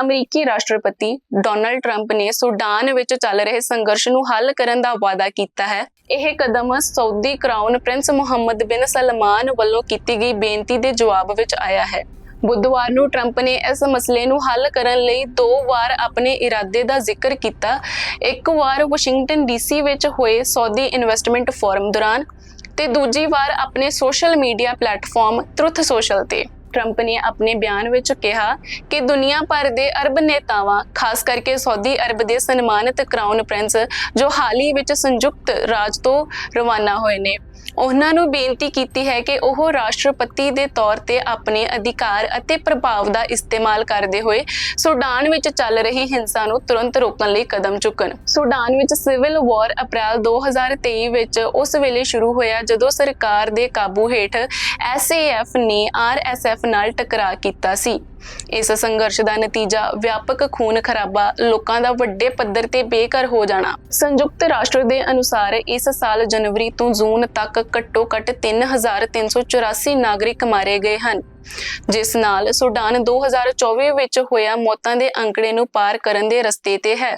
ਅਮਰੀਕੀ ਰਾਸ਼ਟਰਪਤੀ Donald Trump ਨੇ ਸੁਡਾਨ ਵਿੱਚ ਚੱਲ ਰਹੇ ਸੰਘਰਸ਼ ਨੂੰ ਹੱਲ ਕਰਨ ਦਾ ਵਾਅਦਾ ਕੀਤਾ ਹੈ। ਇਹ ਕਦਮ ਸਾਊਦੀ ਕਰਾਊਨ ਪ੍ਰਿੰਸ ਮੁਹੰਮਦ ਬਿਨ ਸਲਮਾਨ ਵੱਲੋਂ ਕੀਤੀ ਗਈ ਬੇਨਤੀ ਦੇ ਜਵਾਬ ਵਿੱਚ ਆਇਆ ਹੈ। ਬੁੱਧਵਾਰ ਨੂੰ ਟਰੰਪ ਨੇ ਇਸ ਮਸਲੇ ਨੂੰ ਹੱਲ ਕਰਨ ਲਈ ਦੋ ਵਾਰ ਆਪਣੇ ਇਰਾਦੇ ਦਾ ਜ਼ਿਕਰ ਕੀਤਾ। ਇੱਕ ਵਾਰ ਵਾਸ਼ਿੰਗਟਨ ਡੀਸੀ ਵਿੱਚ ਹੋਏ ਸਾਊਦੀ ਇਨਵੈਸਟਮੈਂਟ ਫੋਰਮ ਦੌਰਾਨ ਤੇ ਦੂਜੀ ਵਾਰ ਆਪਣੇ social media platform Truth Social ਤੇ। ਟਰੰਪ ਨੇ ਆਪਣੇ ਬਿਆਨ ਵਿੱਚ ਕਿਹਾ ਕਿ ਦੁਨੀਆ ਭਰ ਦੇ ਅਰਬ ਨੇਤਾਵਾਂ, ਖਾਸ ਕਰਕੇ ਸਾਊਦੀ ਅਰਬ ਦੇ ਸਨਮਾਨਿਤ ਕਰਾਊਨ ਪ੍ਰਿੰਸ ਜੋ ਹਾਲ ਹੀ ਵਿੱਚ ਸੰਯੁਕਤ ਰਾਜ ਤੋਂ ਰਵਾਨਾ ਹੋਏ ਨੇ। ਉਹਨਾਂ ਨੂੰ ਬੇਨਤੀ ਕੀਤੀ ਹੈ ਕਿ ਉਹ ਰਾਸ਼ਟਰਪਤੀ ਦੇ ਤੌਰ ਤੇ ਆਪਣੇ ਅਧਿਕਾਰ ਅਤੇ ਪ੍ਰਭਾਵ ਦਾ ਇਸਤੇਮਾਲ ਕਰਦੇ ਹੋਏ ਸੁਡਾਨ ਵਿੱਚ ਚੱਲ ਰਹੀ ਹਿੰਸਾ ਨੂੰ ਤੁਰੰਤ ਰੋਕਣ ਲਈ ਕਦਮ ਚੁੱਕਣ। ਸੁਡਾਨ ਵਿੱਚ ਸਿਵਲ ਵਾਰ ਅਪ੍ਰੈਲ 2023 ਵਿੱਚ ਉਸ ਵੇਲੇ ਸ਼ੁਰੂ ਹੋਇਆ ਜਦੋਂ ਸਰਕਾਰ ਦੇ ਕਾਬੂ ਹੇਠ ਐਸਏਐਫ ਨੇ ਆਰਐਸਐਫ ਨਾਲ ਟਕਰਾਅ ਕੀਤਾ ਸੀ। ਇਸ ਸੰਘਰਸ਼ ਦਾ ਨਤੀਜਾ ਵਿਆਪਕ ਖੂਨ ਖਰਾਬਾ, ਲੋਕਾਂ ਦਾ ਵੱਡੇ ਪੱਧਰ ਤੇ ਬੇਘਰ ਹੋ ਜਾਣਾ। ਸੰਯੁਕਤ ਰਾਸ਼ਟਰ ਦੇ ਅਨੁਸਾਰ ਇਸ ਸਾਲ ਜਨਵਰੀ ਤੋਂ ਜੂਨ ਤੱਕ ਘੱਟੋ-ਘੱਟ 3384 ਨਾਗਰਿਕ ਮਾਰੇ ਗਏ ਹਨ, ਜਿਸ ਨਾਲ ਸੁਡਾਨ 2024 ਵਿੱਚ ਹੋਇਆ ਮੌਤਾਂ ਦੇ ਅੰਕੜੇ ਨੂੰ ਪਾਰ ਕਰਨ ਦੇ ਰਸਤੇ ਤੇ ਹੈ।